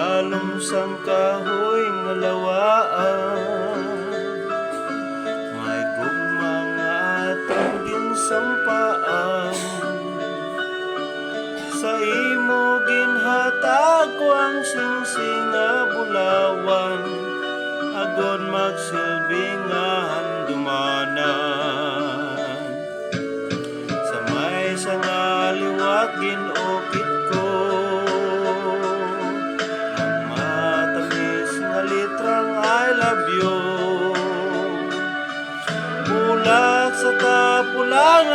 Nagdulong sang kahoy nga lawaan. May gugma nga atong ginsampaan Sa imo ginhatag ko ang singsing nga bulawan You Bulak sa tapulang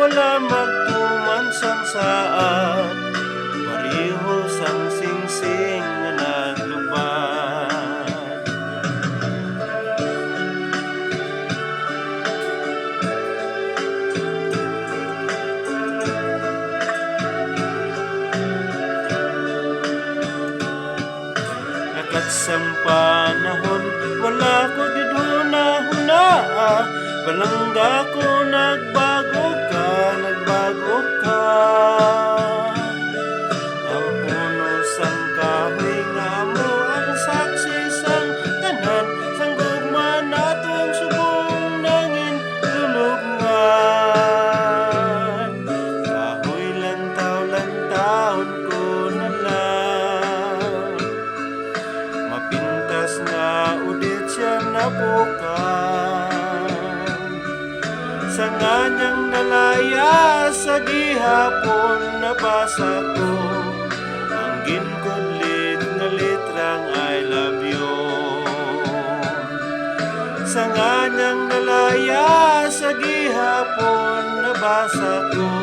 wala magtuman sang saat Pareho sang singsing nga naglubad. Nakat sang panahon Wala ko giduna-huna Balangga ko ulit siya nabukan Sa nganyang nalaya sa gihapon nabasa ko Ang ginkudlit nga litrang I love you. Sa nganyang nalaya sa gihapon nabasa ko